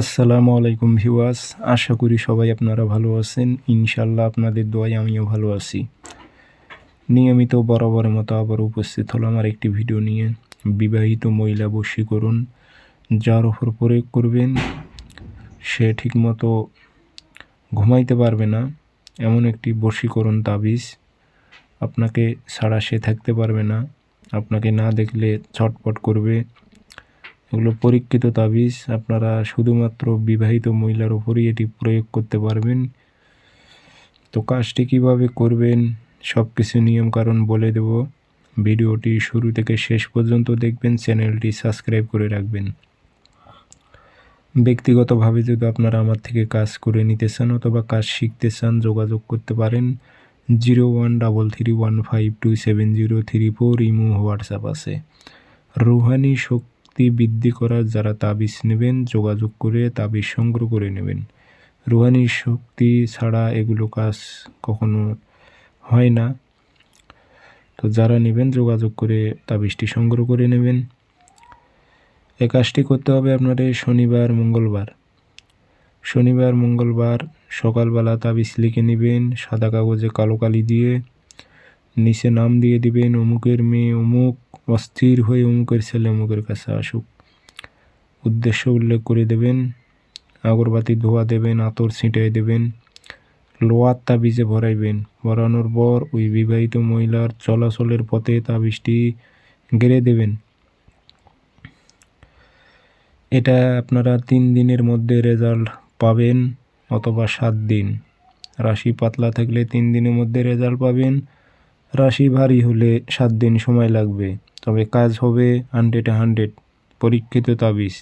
আসসালামু আলাইকুম ভিউয়ার্স, আশা করি সবাই আপনারা ভালো আছেন। ইনশাল্লাহ আপনাদের দোয়ায় আমিও ভালো আছি। নিয়মিত বরাবরের মতো আবার উপস্থিত হলাম আর একটি ভিডিও নিয়ে। বিবাহিত মহিলা বশীকরণ যার ওপর প্রয়োগ করবেন, সে ঠিকমতো ঘুমাইতে পারবে না, এমন একটি বশীকরণ তাবিজ। আপনাকে ছাড়া সে থাকতে পারবে না। আপনাকে না দেখলে ছটপট করবে। এগুলো পরীক্ষিত তাবিজ। আপনারা শুধুমাত্র বিবাহিত মহিলার উপরই এটি প্রয়োগ করতে পারবেন। তো কাজটি কীভাবে করবেন সব কিছু নিয়মকানুন বলে দেব। ভিডিওটি শুরু থেকে শেষ পর্যন্ত দেখবেন, চ্যানেলটি সাবস্ক্রাইব করে রাখবেন। ব্যক্তিগতভাবে যদি আপনারা আমার থেকে কাজ করে নিতে চান অথবা কাজ শিখতে চান, যোগাযোগ করতে পারেন। Zero one double three one five two seven zero three four, Imo, WhatsApp আছে। রুহানি শক্তি বৃদ্ধি করার যারা তাবিজ নেবেন, যোগাযোগ করে তাবিজ সংগ্রহ করে নেবেন। রুহানি শক্তি ছাড়া এগুলো কাজ কখনো হয় না। তো যারা নেবেন, যোগাযোগ করে তাবিজটি সংগ্রহ করে নেবেন। এ কাজটি করতে হবে আপনাদের শনিবার, মঙ্গলবার। শনিবার, মঙ্গলবার সকালবেলা তাবিজ লিখে নেবেন, সাদা কাগজে কালো কালি দিয়ে। নিচে নাম দিয়ে দিবেন, অমুকের মেয়ে অমুক, অস্থির হয়ে অমুকের ছেলে অমুকের কাছে আসুক। উদ্দেশ্য উল্লেখ করে দেবেন, আগরবাতি ধোয়া দেবেন, আতর ছিটাই দেবেন লোয়ার তাবিজে ভরাইবেন। ভরানোর পর ওই বিবাহিত মহিলার চলাচলের পথে তাবিজটি গেড়ে দেবেন। এটা আপনারা তিন দিনের মধ্যে রেজাল্ট পাবেন অথবা সাত দিন। রাশি পাতলা থাকলে তিন দিনের মধ্যে রেজাল্ট পাবেন। রাশি ভারী হলে সাত দিন সময় লাগবে তবে কাজ হবে হান্ড্রেডে হান্ড্রেড পরীক্ষিত তাবিজ।